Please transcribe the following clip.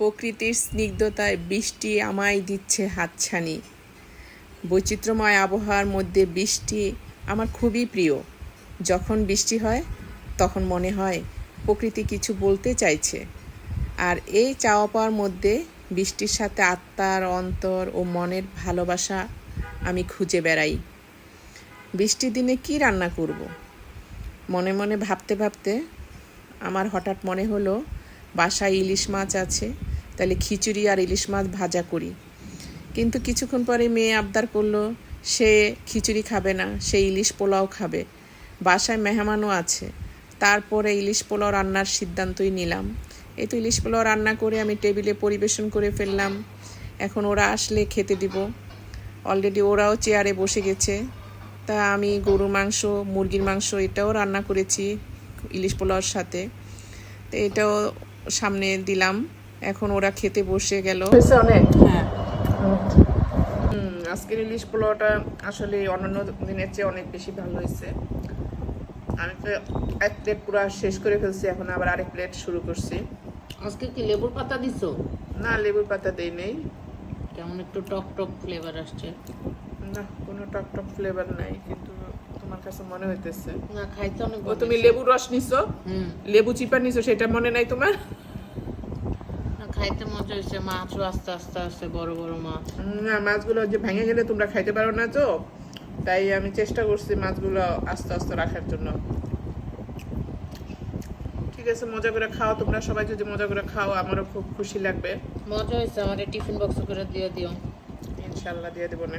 প্রকৃতির স্নিগ্ধতায় বৃষ্টি আমায় দিচ্ছে হাতছানি। বৈচিত্র্যময় আবহাওয়ার মধ্যে বৃষ্টি আমার খুবই প্রিয়। যখন বৃষ্টি হয়, তখন মনে হয় প্রকৃতি কিছু বলতে চাইছে। আর এই চাওয়া পাওয়ার মধ্যে বৃষ্টির সাথে আত্মার অন্তর ও মনের ভালোবাসা আমি খুঁজে বেড়াই। বৃষ্টির দিনে কি রান্না করব? মনে মনে ভাবতে ভাবতে আমার হঠাৎ মনে হলো, বাসায় ইলিশ মাছ আছে। তাহলে খিচুড়ি আর ইলিশ মাছ ভাজা করি। কিন্তু কিছুক্ষণ পরে মেয়ে আবদার করল, সে খিচুড়ি খাবে না, সে ইলিশ পোলাও খাবে। বাসায় মেহমানও আছে। তারপরে ইলিশ পোলাও রান্নার সিদ্ধান্তই নিলাম। এই তো ইলিশ পোলাও রান্না করে আমি টেবিলে পরিবেশন করে ফেললাম। এখন ওরা আসলে খেতে দিব। অলরেডি ওরাও চেয়ারে বসে গেছে। তা আমি গরু মাংস, মুরগির মাংস এটাও রান্না করেছি ইলিশ পোলাওর সাথে। তো এটাও সামনে দিলাম। এখন ওরা খেতে বসে গেল। অনেক? হ্যাঁ। আজকের ইলিশ পোলাওটা আসলে অন্যান্য দিনের চেয়ে অনেক বেশি ভালো হয়েছে। আমি তো এক প্লেট পুরো শেষ করে ফেলছি এখন আবার আরেক প্লেট শুরু করছি। আজকে কি লেবুর পাতা দিছো? না লেবুর পাতা দেই নেই। কেমন একটু টক টক ফ্লেভার আসছে। না কোনো টক টক ফ্লেভার নাই কিন্তু তোমার কাছে মনে হইতেছে। না খাইতে অনেক ও তুমি। লেবুর রস নিছো? হুম। লেবু চিপা নিছো সেটা মনে নাই তোমার? খাইতে মজা হয়েছে মাছও আস্তে আস্তে আস্তে বড় বড় মাছ। না মাছগুলো যে ভেঙে গেলে তোমরা খাইতে পারো না তো তাই আমি চেষ্টা করছি মাছগুলো আস্তে আস্তে রাখার জন্য। ঠিক আছে মজা করে খাও তোমরা সবাই যদি মজা করে খাও আমারও খুব খুশি লাগবে। মজা হয়েছে আমার টিফিন বক্স করে দিয়ে দিও। ইনশাল্লাহ দিয়ে দেবো না।